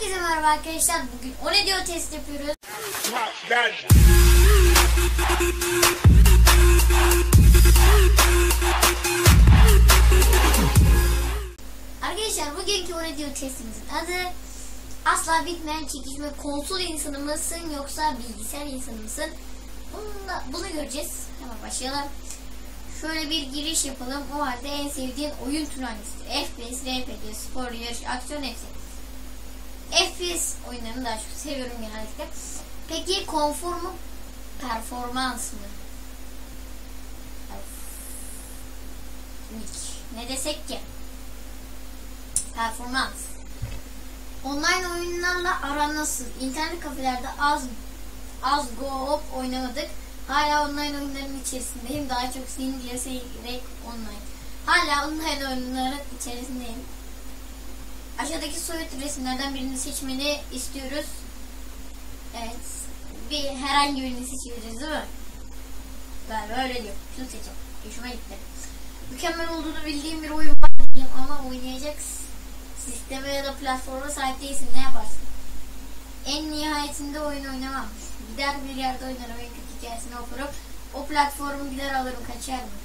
Herkese merhaba arkadaşlar. Bugün o ne diyor test yapıyoruz. Arkadaşlar bugünkü o ne diyor testimizin adı asla bitmeyen çekişme konsol insanı mısın yoksa bilgisayar insanı mısın? Bunu, da- bunu göreceğiz. Hemen başlayalım. Şöyle bir giriş yapalım. O halde en sevdiğin oyun türü hangisidir? FPS, RPG, spor, yarış, aksiyon hepsi. FPS oyunlarını daha çok seviyorum genellikle. Peki konfor mu? Performans mı? Ne desek ki? Performans. Online oyunlarla aran nasıl? İnternet kafelerde az az go oynamadık. Hala online oyunların içerisindeyim. Daha çok CS direkt online. Hala online oyunların içerisindeyim. Aşağıdaki soyut resimlerden birini seçmeni istiyoruz. Evet. Bir herhangi birini seçiyoruz değil mi? Galiba öyle diyor. Şunu seçelim. Hoşuma gitti. Mükemmel olduğunu bildiğim bir oyun var diyeyim ama oynayacak sisteme ya da platforma sahip değilsin. Ne yaparsın? En nihayetinde oyun oynamam. Gider bir yerde oynarım en kötü hikayesini okurum. O platformu gider alırım kaçar mı?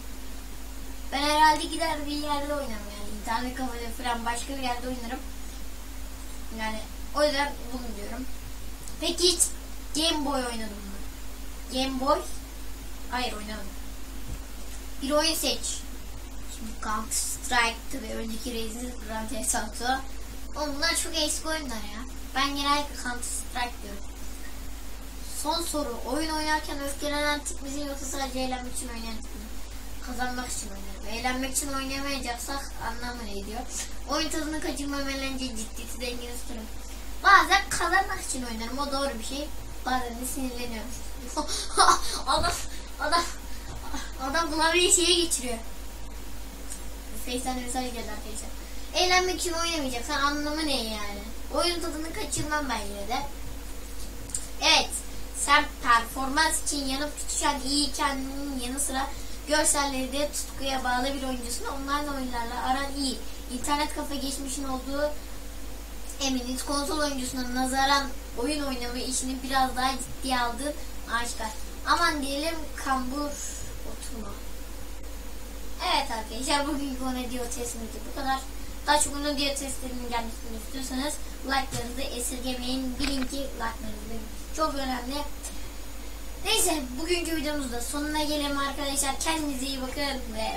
Ben herhalde gider bir yerde oynarım internet kafede falan başka bir yerde oynarım. Yani o yüzden bunu diyorum. Peki hiç Game Boy oynadın mı? Game Boy? Hayır oynamadım. Bir oyun seç. Şimdi Counter Strike'tı ve önceki Resident Grand Theft Auto. Bunlar çok eski oyunlar ya. Ben genellikle Counter Strike diyorum. Son soru. Oyun oynarken öfkelenen tip misin yoksa sadece eğlenmek için oynayan tip mi? Kazanmak için oynarım. Eğlenmek için oynayamayacaksak anlamı ne diyor? Oyun tadını kaçırmam eğlence ciddiyeti dengeni tutarım. Bazen kazanmak için oynarım. O doğru bir şey. Bazen de sinirleniyorum. adam, adam, adam klavyeyi şeye geçiriyor. Face'den mesaj geldi arkadaşlar. Eğlenmek için oynamayacaksan anlamı ne yani? Oyun tadını kaçırmam ben yine de. Evet. Sen performans için yanıp tutuşan iyi kendinin yanı sıra görselleri de tutkuya bağlı bir oyuncusun. Online oyunlarla aran iyi. İnternet kafe geçmişin olduğu eminiz. Konsol oyuncusuna nazaran oyun oynama işini biraz daha ciddiye aldığın aşikar. Aman diyelim kambur oturma. Evet arkadaşlar bugünkü Ono Dio testimiz de bu kadar. Daha çok Ono Dio testlerinin gelmesini istiyorsanız like'larınızı esirgemeyin. Bilin ki like'larınız çok önemli. Neyse bugünkü videomuzda sonuna gelelim arkadaşlar. Kendinize iyi bakın ve